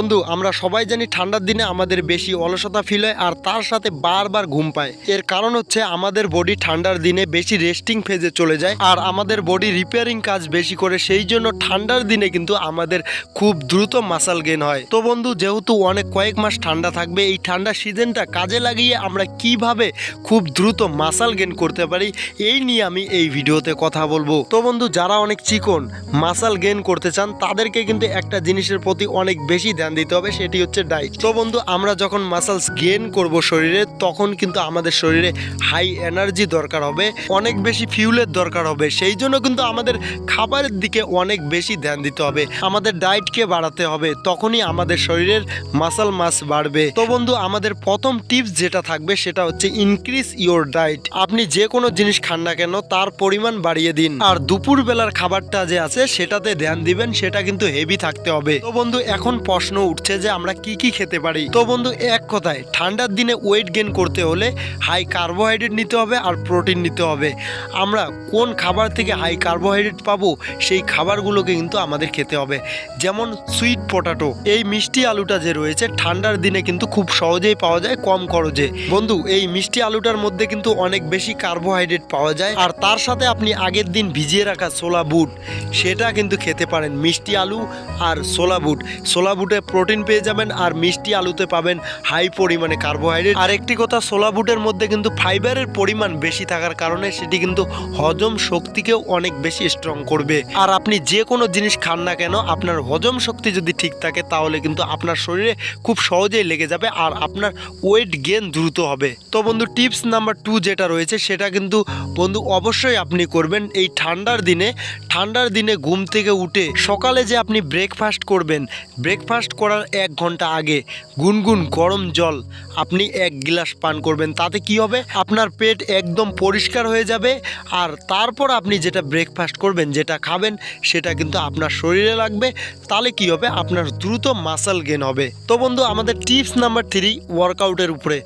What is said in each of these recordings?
বন্ধু, আমরা সবাই জানি ঠান্ডার দিনে আমাদের বেশি অলসতা ফিল হয় আর তার সাথে বারবার ঘুম পায়। এর কারণ হচ্ছে আমাদের বডি ঠান্ডার দিনে বেশি রেস্টিং ফেজে চলে যায় আর আমাদের বডি রিপেয়ারিং কাজ বেশি করে, সেই জন্য ঠান্ডার দিনে কিন্তু আমাদের খুব দ্রুত মাসাল গেন হয়। তো বন্ধু, যেহেতু অনেক কয়েক মাস ঠান্ডা থাকবে, এই ঠান্ডা সিজনটা কাজে লাগিয়ে আমরা কীভাবে খুব দ্রুত মাসাল গেন করতে পারি, এই নিয়ে আমি এই ভিডিওতে কথা বলব। তো বন্ধু, যারা অনেক চিকন মাসাল গেন করতে চান, তাদেরকে কিন্তু একটা জিনিসের প্রতি অনেক বেশি ধ্যান দিতে হবে, সেটি হচ্ছে ডাইট তো বন্ধু, আমরা যখন মাসালস গেন করব শরীরে, তখন কিন্তু আমাদের শরীরে হাই এনার্জি দরকার হবে, অনেক বেশি ফিউলের দরকার হবে, সেই জন্য কিন্তু আমাদের খাবারের দিকে অনেক বেশি ধ্যান দিতে হবে, আমাদের ডায়েটকে বাড়াতে হবে, তখনই আমাদের শরীরের মাসাল মাস বাড়বে। তো বন্ধু, আমাদের প্রথম টিপস যেটা থাকবে, সেটা হচ্ছে ইনক্রিজ ইওর ডায়েট আপনি যে কোনো জিনিস খান না কেন, তার পরিমাণ বাড়িয়ে দিন। আর দুপুর বেলার খাবারটা যে আছে, সেটাতে ধ্যান দিবেন, সেটা কিন্তু হেভি থাকতে হবে। তো বন্ধু, এখন প্রশ্ন উঠছে যে আমরা কি কি খেতে পারি। তো বন্ধু, এক কথায়, ঠান্ডার দিনে ওয়েট গেন করতে হলে হাই কার্বোহাইড্রেট নিতে হবে আর প্রোটিন নিতে হবে। আমরা কোন খাবার থেকে হাই কার্বোহাইড্রেট পাবো, সেই খাবারগুলোকে কিন্তু আমাদের খেতে হবে। যেমন সুইট পটাটো এই মিষ্টি আলুটা যে রয়েছে, ঠান্ডার দিনে কিন্তু খুব সহজেই পাওয়া যায়, কম খরচে। বন্ধু, এই মিষ্টি আলুটার মধ্যে কিন্তু অনেক বেশি কার্বোহাইড্রেট পাওয়া যায়, আর তার সাথে আপনি আগের দিন ভিজিয়ে রাখা ছোলা বুট, সেটা কিন্তু খেতে পারেন। মিষ্টি আলু আর ছোলা বুট, ছোলা বুটে প্রোটিন পেয়ে যাবেন আর মিষ্টি আলুতে পাবেন হাই পরিমাণে কার্বোহাইড্রেট আর একটি কথা ছোলা বুটের মধ্যে কিন্তু ফাইবারের পরিমাণ বেশি থাকার কারণে সেটি কিন্তু হজম শক্তিকেও অনেক বেশি স্ট্রং করবে। আর আপনি যে কোনো জিনিস খান না কেন, আপনার হজম শক্তি যদি ঠিক থাকে, তাহলে কিন্তু আপনার শরীরে খুব সহজেই লেগে যাবে আর আপনার ওয়েট গেন দ্রুত হবে। তো বন্ধু টিপস নাম্বার টু যেটা রয়েছে, সেটা কিন্তু বন্ধু অবশ্যই আপনি করবেন। এই ঠান্ডার দিনে ঠান্ডার দিনে ঘুম থেকে উঠে সকালে যে আপনি ব্রেকফাস্ট করবেন ব্রেকফাস্ট করার এক ঘণ্টা আগে গুনগুন গরম জল আপনি এক গ্লাস পান করবেন, তাতে কি হবে? আপনার পেট একদম পরিষ্কার হয়ে যাবে আর তারপর আপনি যেটা ব্রেকফাস্ট করবেন, যেটা খাবেন, সেটা কিন্তু আপনার শরীরে লাগবে। তাহলে কি হবে? আপনার দ্রুত মাসাল গেন হবে। তো বন্ধু, আমাদের টিপস নাম্বার থ্রি ওয়ার্কআউটের উপরে।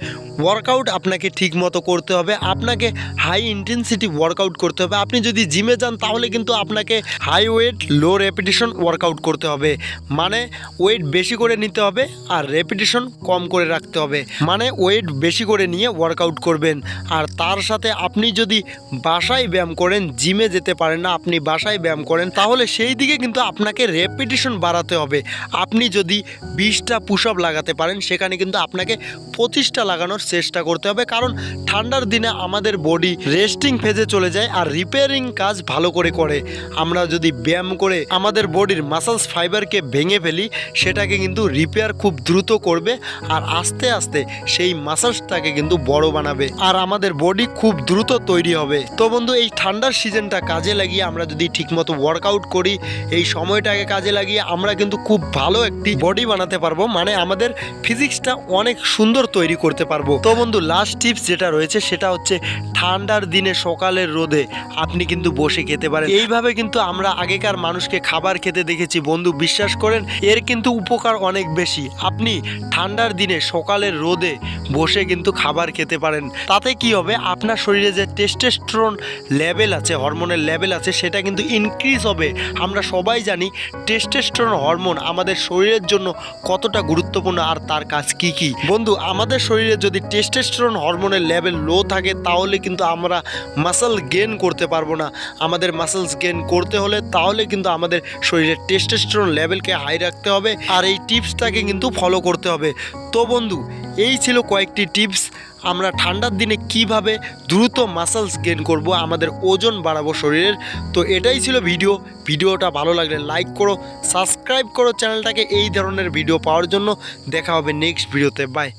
ওয়ার্কআউট আপনাকে ঠিক মতো করতে হবে, আপনাকে হাই ইন্টেন্সিটি ওয়ার্কআউট করতে হবে। আপনি যদি জিমে যান, তাহলে কিন্তু আপনাকে high weight low repetition workout করতে হবে। মানে ওয়েট বেশি করে নিতে হবে আর রেপিটেশন কম করে রাখতে হবে। মানে ওয়েট বেশি করে নিয়ে ওয়ার্কআউট করবেন। আর তার সাথে আপনি যদি বাসায় ব্যায়াম করেন জিমে যেতে পারেন না, আপনি বাসায় ব্যায়াম করেন, তাহলে সেই দিকে কিন্তু আপনাকে রেপিটেশন বাড়াতে হবে। আপনি যদি বিশটা পুশ লাগাতে পারেন, সেখানে কিন্তু আপনাকে পঁচিশটা লাগানোর চেষ্টা করতে হবে, কারণ ঠান্ডার দিনে আমাদের বডি রেস্টিং ফেজে চলে যায় আর রিপেয়ারিং কাজ ভালো করে করে। আমরা যদি ব্যায়াম করে আমাদের বডির মাসালস ফাইবারকে ভেঙে ফেলি, সেটাকে কিন্তু রিপেয়ার খুব দ্রুত করবে আর আস্তে আস্তে সেই মাসালসটাকে কিন্তু বড় বানাবে আর আমাদের বডি খুব দ্রুত তৈরি হবে। তো বন্ধু, এই ঠান্ডার সিজনটা কাজে লাগিয়ে আমরা যদি ঠিকমতো ওয়ার্কআউট করি, এই সময়টাকে কাজে লাগিয়ে আমরা কিন্তু খুব ভালো একটি বডি বানাতে পারব মানে আমাদের ফিজিক্সটা অনেক সুন্দর তৈরি করতে পারব। তো বন্ধু লাস্ট টিপস যেটা রয়েছে সেটা হচ্ছে ঠান্ডার দিনে সকালের রোদে আপনি কিন্তু বসে খেতে পারেন। এইভাবে কিন্তু আমরা আগেকার মানুষকে খাবার খেতে দেখেছি। বন্ধু, বিশ্বাস করেন, এর কিন্তু উপকার অনেক বেশি। আপনি ঠান্ডার দিনে সকালের রোদে বসে কিন্তু খাবার খেতে পারেন। তাতে কি হবে? আপনার শরীরে যে টেস্টেস্ট্রন লেভেল আছে হরমোনের লেভেল আছে, সেটা কিন্তু ইনক্রিজ হবে। আমরা সবাই জানি টেস্টেস্ট্রন হরমোন আমাদের শরীরের জন্য কতটা গুরুত্বপূর্ণ আর তার কাজ কি কি। বন্ধু, আমাদের শরীরে যদি টেস্টেস্ট্রন হরমোনের লেভেল লো থাকে, তাহলে কিন্তু আমরা মাসেল গেন করতে পারব না। আমাদের মাসলস গেন করতে হলে তাহলে কিন্তু আমাদের শরীরের টেস্টেস্ট্রন লেভেলকে হাই রাখতে হবে, আর এই টিপসটাকে কিন্তু ফলো করতে হবে। তো বন্ধু, এই ছিল কয়েকটি টিপস আমরা ঠান্ডার দিনে কীভাবে দ্রুত মাসলস গেন করব, আমাদের ওজন বাড়াবো শরীরের। তো এটাই ছিল ভিডিও ভিডিওটা ভালো লাগলে লাইক করো সাবস্ক্রাইব করো চ্যানেলটাকে, এই ধরনের ভিডিও পাওয়ার জন্য। দেখা হবে নেক্সট ভিডিওতে বাই